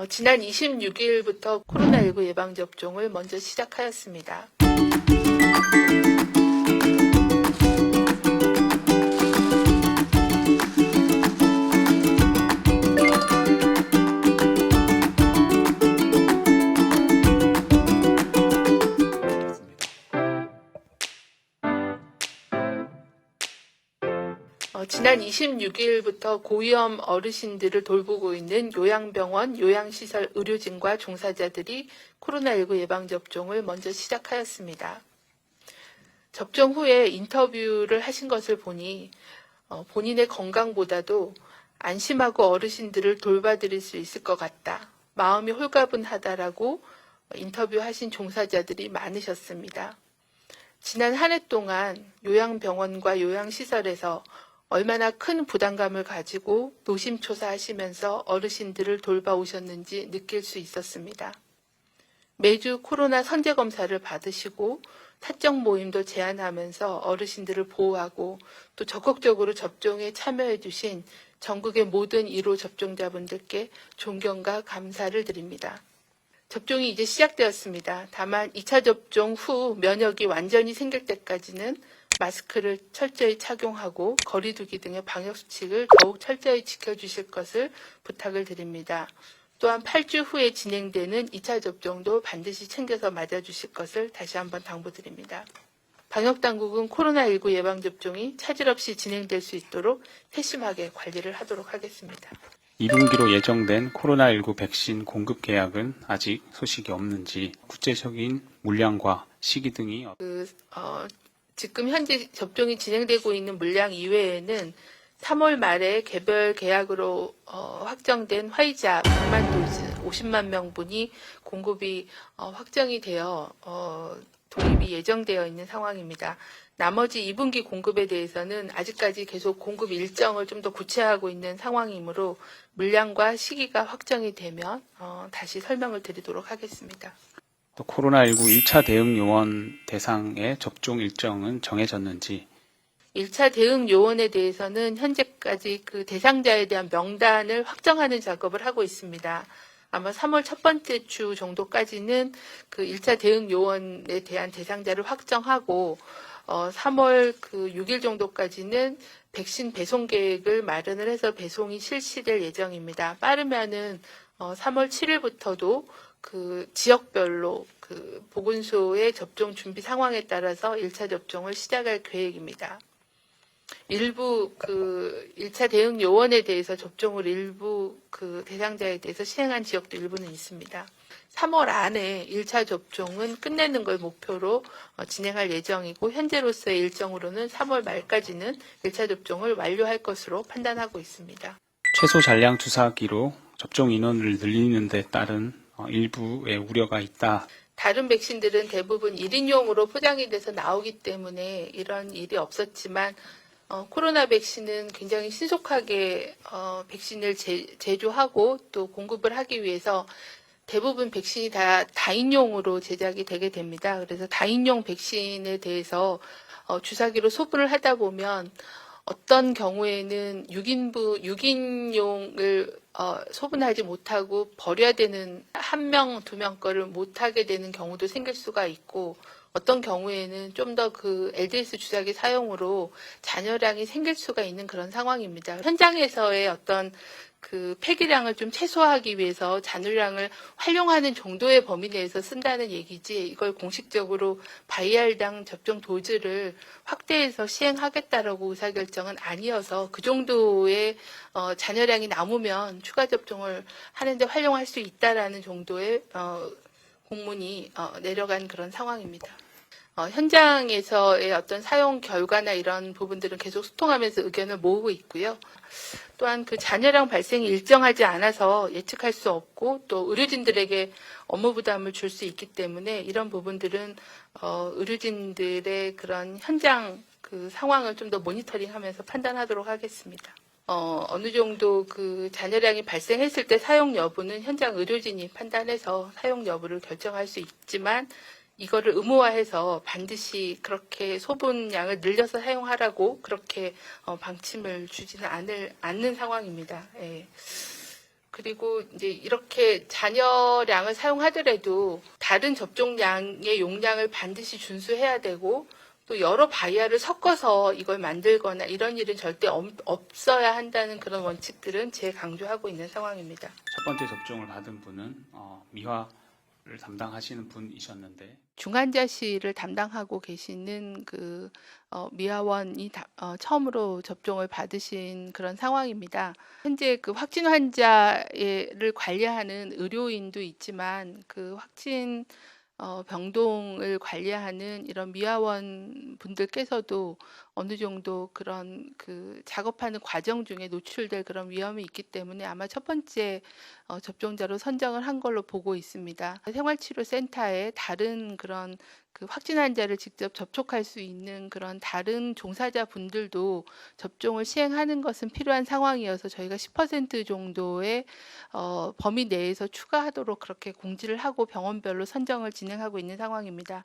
어, 지난 26일부터 코로나19 예방접종을 먼저 시작하였습니다. 어, 지난 26일부터 고위험 어르신들을 돌보고 있는 요양병원, 요양시설 의료진과 종사자들이 코로나19 예방접종을 먼저 시작하였습니다. 접종 후에 인터뷰를 하신 것을 보니 어, 본인의 건강보다도 안심하고 어르신들을 돌봐드릴 수 있을 것 같다. 마음이 홀가분하다라고 인터뷰하신 종사자들이 많으셨습니다. 지난 한 해 동안 요양병원과 요양시설에서 얼마나 큰 부담감을 가지고 노심초사하시면서 어르신들을 돌봐오셨는지 느낄 수 있었습니다. 매주 코로나 선제 검사를 받으시고 사적 모임도 제한하면서 어르신들을 보호하고 또 적극적으로 접종에 참여해 주신 전국의 모든 1호 접종자분들께 존경과 감사를 드립니다. 접종이 이제 시작되었습니다. 다만 2차 접종 후 면역이 완전히 생길 때까지는 마스크를 철저히 착용하고 거리두기 등의 방역 수칙을 더욱 철저히 지켜주실 것을 부탁을 드립니다. 또한 8주 후에 진행되는 2차 접종도 반드시 챙겨서 맞아주실 것을 다시 한번 당부드립니다. 방역당국은 코로나19 예방접종이 차질 없이 진행될 수 있도록 세심하게 관리를 하도록 하겠습니다. 2분기로 예정된 코로나19 백신 공급 계약은 아직 소식이 없는지 구체적인 물량과 시기 등이 그, 어, 지금 현재 접종이 진행되고 있는 물량 이외에는 3월 말에 개별 계약으로 어, 확정된 화이자 100만 도즈 50만 명분이 공급이 어, 확정이 되어 어, 도입이 예정되어 있는 상황입니다. 나머지 2분기 공급에 대해서는 아직까지 계속 공급 일정을 좀 더 구체화하고 있는 상황이므로 물량과 시기가 확정이 되면 어, 다시 설명을 드리도록 하겠습니다. 또 코로나19 1차 대응 요원 대상의 접종 일정은 정해졌는지 1차 대응 요원에 대해서는 현재까지 그 대상자에 대한 명단을 확정하는 작업을 하고 있습니다. 아마 3월 첫 번째 주 정도까지는 그 1차 대응 요원에 대한 대상자를 확정하고 어 3월 그 6일 정도까지는 백신 배송 계획을 마련을 해서 배송이 실시될 예정입니다. 빠르면은 어 3월 7일부터도 그 지역별로 그 보건소의 접종 준비 상황에 따라서 1차 접종을 시작할 계획입니다. 일부 그 1차 대응 요원에 대해서 접종을 일부 그 대상자에 대해서 시행한 지역도 일부는 있습니다. 3월 안에 1차 접종은 끝내는 걸 목표로 어, 진행할 예정이고 현재로서의 일정으로는 3월 말까지는 1차 접종을 완료할 것으로 판단하고 있습니다. 최소 잔량 주사기로 접종 인원을 늘리는 데 따른 어, 일부의 우려가 있다. 다른 백신들은 대부분 1인용으로 포장이 돼서 나오기 때문에 이런 일이 없었지만 어, 코로나 백신은 굉장히 신속하게 어, 백신을 제, 제조하고 또 공급을 하기 위해서 대부분 백신이 다 다인용으로 제작이 되게 됩니다. 그래서 다인용 백신에 대해서 어, 주사기로 소분을 하다 보면 어떤 경우에는 6인부 6인용을 어, 소분하지 못하고 버려야 되는 한 명, 두 명 거를 못하게 되는 경우도 생길 수가 있고 어떤 경우에는 좀 더 그 LDS 주사기 사용으로 잔여량이 생길 수가 있는 그런 상황입니다. 현장에서의 어떤 그 폐기량을 좀 최소화하기 위해서 잔유량을 활용하는 정도의 범위 내에서 쓴다는 얘기지 이걸 공식적으로 바이알당 접종 도즈를 확대해서 시행하겠다라고 의사결정은 아니어서 그 정도의 어, 잔여량이 남으면 추가 접종을 하는데 활용할 수 있다라는 정도의 어, 공문이 어, 내려간 그런 상황입니다. 어, 현장에서의 어떤 사용 결과나 이런 부분들은 계속 소통하면서 의견을 모으고 있고요. 또한 그 잔여량 발생이 일정하지 않아서 예측할 수 없고 또 의료진들에게 업무 부담을 줄 수 있기 때문에 이런 부분들은 어, 의료진들의 그런 현장 그 상황을 좀 더 모니터링하면서 판단하도록 하겠습니다. 어, 어느 정도 그 잔여량이 발생했을 때 사용 여부는 현장 의료진이 판단해서 사용 여부를 결정할 수 있지만 이거를 의무화해서 반드시 그렇게 소분량을 늘려서 사용하라고 그렇게 어, 방침을 주지는 않을, 않는 상황입니다. 예. 그리고 이제 이렇게 잔여량을 사용하더라도 다른 접종량의 용량을 반드시 준수해야 되고 또 여러 바이아를 섞어서 이걸 만들거나 이런 일은 절대 없- 없어야 한다는 그런 원칙들은 재강조하고 있는 상황입니다. 첫 번째 접종을 받은 분은 어, 미화 를 담당하시는 분이셨는데 중환자실을 담당하고 계시는 그 어, 미아원이 다- 어, 처음으로 접종을 받으신 그런 상황입니다. 현재 그 확진 환자를 관리하는 의료인도 있지만 그 확진 어, 병동을 관리하는 이런 미아원 분들께서도 어느 정도 그런 그 작업하는 과정 중에 노출될 그런 위험이 있기 때문에 아마 첫 번째 어, 접종자로 선정을 한 걸로 보고 있습니다. 생활치료센터에 다른 그런 그 확진 환자를 직접 접촉할 수 있는 그런 다른 종사자 분들도 접종을 시행하는 것은 필요한 상황이어서 저희가 10% 정도의 어, 범위 내에서 추가하도록 그렇게 공지를 하고 병원별로 선정을 진행하고 있는 상황입니다.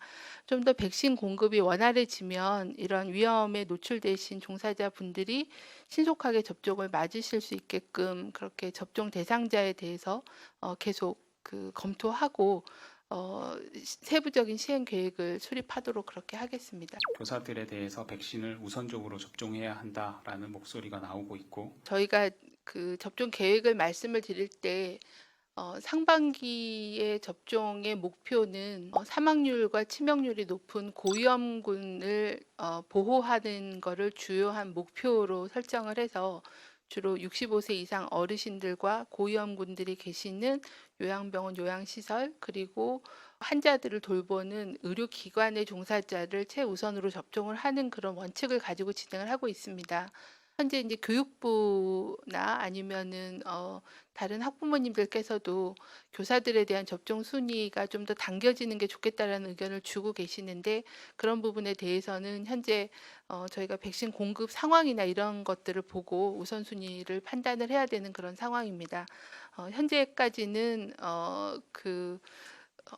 좀 더 백신 공급이 원활해지면 이런 위험에 노출되신 종사자 분들이 신속하게 접종을 맞으실 수 있게끔 그렇게 접종 대상자에 대해서 어, 계속 그 검토하고 어, 시- 세부적인 시행 계획을 수립하도록 그렇게 하겠습니다. 교사들에 대해서 백신을 우선적으로 접종해야 한다라는 목소리가 나오고 있고 저희가 그 접종 계획을 말씀을 드릴 때 어, 상반기의 접종의 목표는 어, 사망률과 치명률이 높은 고위험군을 어, 보호하는 것을 주요한 목표로 설정을 해서 주로 65세 이상 어르신들과 고위험군들이 계시는 요양병원, 요양시설 그리고 환자들을 돌보는 의료기관의 종사자를 최우선으로 접종을 하는 그런 원칙을 가지고 진행을 하고 있습니다. 현재 이제 교육부나 아니면은 어 다른 학부모님들께서도 교사들에 대한 접종 순위가 좀 더 당겨지는 게 좋겠다라는 의견을 주고 계시는데 그런 부분에 대해서는 현재 어 저희가 백신 공급 상황이나 이런 것들을 보고 우선순위를 판단을 해야 되는 그런 상황입니다. 어 현재까지는 어그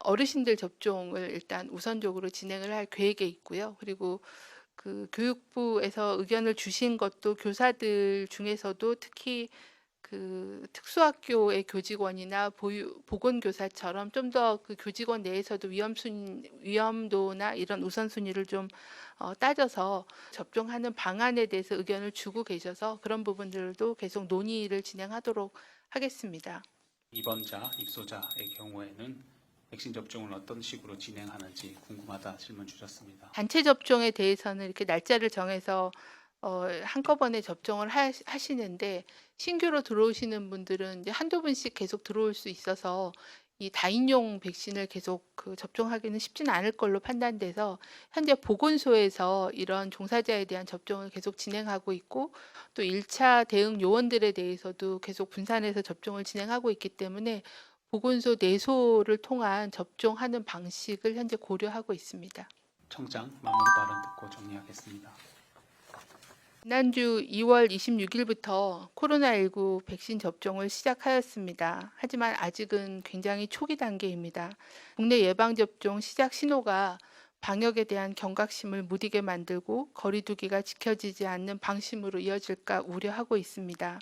어르신들 접종을 일단 우선적으로 진행을 할 계획에 있고요. 그리고 그 교육부에서 의견을 주신 것도 교사들 중에서도 특히 그 특수학교의 교직원이나 보유, 보건교사처럼 좀 더 그 교직원 내에서도 위험순 위험도나 이런 우선순위를 좀 어, 따져서 접종하는 방안에 대해서 의견을 주고 계셔서 그런 부분들도 계속 논의를 진행하도록 하겠습니다. 입원자, 입소자의 경우에는 백신 접종을 어떤 식으로 진행하는지 궁금하다 질문 주셨습니다. 단체 접종에 대해서는 이렇게 날짜를 정해서 어, 한꺼번에 접종을 하, 하시는데 신규로 들어오시는 분들은 이제 한두 분씩 계속 들어올 수 있어서 이 다인용 백신을 계속 그 접종하기는 쉽지는 않을 걸로 판단돼서 현재 보건소에서 이런 종사자에 대한 접종을 계속 진행하고 있고 또 1차 대응 요원들에 대해서도 계속 분산해서 접종을 진행하고 있기 때문에 보건소 내소를 통한 접종하는 방식을 현재 고려하고 있습니다. 청장 마무리 발언 듣고 정리하겠습니다. 지난주 2월 26일부터 코로나19 백신 접종을 시작하였습니다. 하지만 아직은 굉장히 초기 단계입니다. 국내 예방접종 시작 신호가 방역에 대한 경각심을 무디게 만들고 거리두기가 지켜지지 않는 방심으로 이어질까 우려하고 있습니다.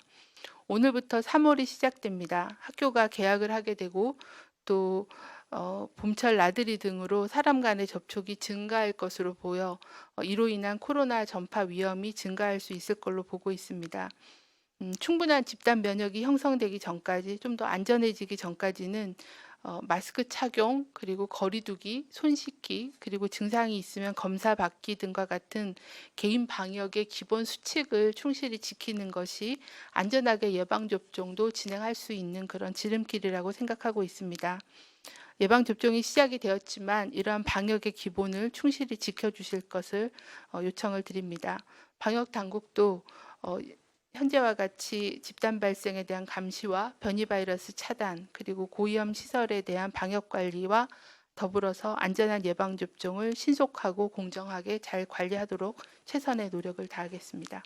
오늘부터 3월이 시작됩니다. 학교가 개학을 하게 되고 또 어, 봄철 나들이 등으로 사람 간의 접촉이 증가할 것으로 보여 어, 이로 인한 코로나 전파 위험이 증가할 수 있을 걸로 보고 있습니다. 음, 충분한 집단 면역이 형성되기 전까지 좀 더 안전해지기 전까지는 어, 마스크 착용 그리고 거리두기, 손 씻기 그리고 증상이 있으면 검사 받기 등과 같은 개인 방역의 기본 수칙을 충실히 지키는 것이 안전하게 예방 접종도 진행할 수 있는 그런 지름길이라고 생각하고 있습니다. 예방 접종이 시작이 되었지만 이러한 방역의 기본을 충실히 지켜주실 것을 어, 요청을 드립니다. 방역 당국도 어, 현재와 같이 집단 발생에 대한 감시와 변이 바이러스 차단 그리고 고위험 시설에 대한 방역 관리와 더불어서 안전한 예방 접종을 신속하고 공정하게 잘 관리하도록 최선의 노력을 다하겠습니다.